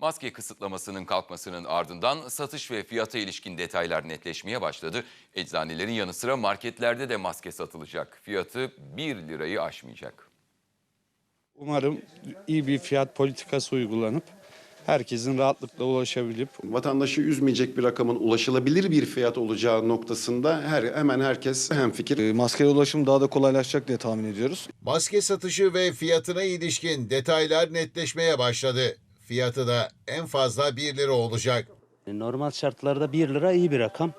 Maske kısıtlamasının kalkmasının ardından satış ve fiyata ilişkin detaylar netleşmeye başladı. Eczanelerin yanı sıra marketlerde de maske satılacak. Fiyatı 1 lirayı aşmayacak. Umarım iyi bir fiyat politikası uygulanıp herkesin rahatlıkla ulaşabilip vatandaşı üzmeyecek bir rakamın ulaşılabilir bir fiyat olacağı noktasında her hemen herkes hemfikir. E, Maskeye ulaşım daha da kolaylaşacak diye tahmin ediyoruz. Maske satışı ve fiyatına ilişkin detaylar netleşmeye başladı. Fiyatı da en fazla 1 lira olacak. Normal şartlarda 1 lira iyi bir rakam.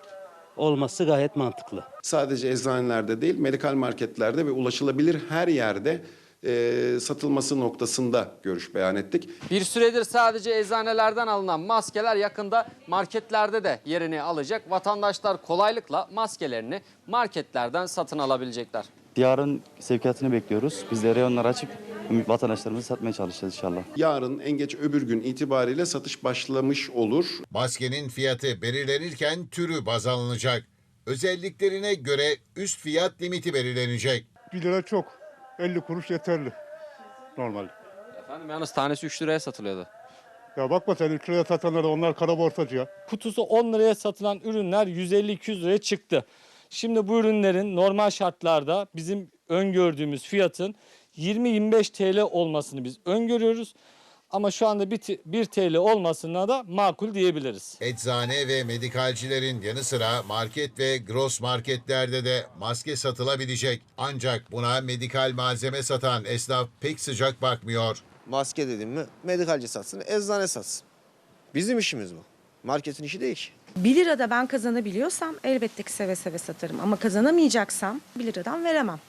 Olması gayet mantıklı. Sadece eczanelerde değil, medikal marketlerde ve ulaşılabilir her yerde e, satılması noktasında görüş beyan ettik. Bir süredir sadece eczanelerden alınan maskeler yakında marketlerde de yerini alacak. Vatandaşlar kolaylıkla maskelerini marketlerden satın alabilecekler. Yarın sevkiyatını bekliyoruz. Biz de reyonları açıp vatandaşlarımızı satmaya çalışacağız inşallah. Yarın en geç öbür gün itibariyle satış başlamış olur. Maskenin fiyatı belirlenirken türü baz alınacak. Özelliklerine göre üst fiyat limiti belirlenecek. 1 lira çok. 50 kuruş yeterli. Normal. Efendim yalnız tanesi 3 liraya satılıyordu. Ya bakma sen 3 liraya satanlara onlar kara borsacı ya. kutusu 10 liraya satılan ürünler 150-200 liraya çıktı. Şimdi bu ürünlerin normal şartlarda bizim öngördüğümüz fiyatın 20-25 TL olmasını biz öngörüyoruz. Ama şu anda 1 TL olmasına da makul diyebiliriz. Eczane ve medikalcilerin yanı sıra market ve gross marketlerde de maske satılabilecek. Ancak buna medikal malzeme satan esnaf pek sıcak bakmıyor. Maske dedim mi medikalci satsın, eczane satsın. Bizim işimiz bu. Marketin işi değil ki. 1 lirada ben kazanabiliyorsam elbette ki seve seve satarım. Ama kazanamayacaksam 1 liradan veremem.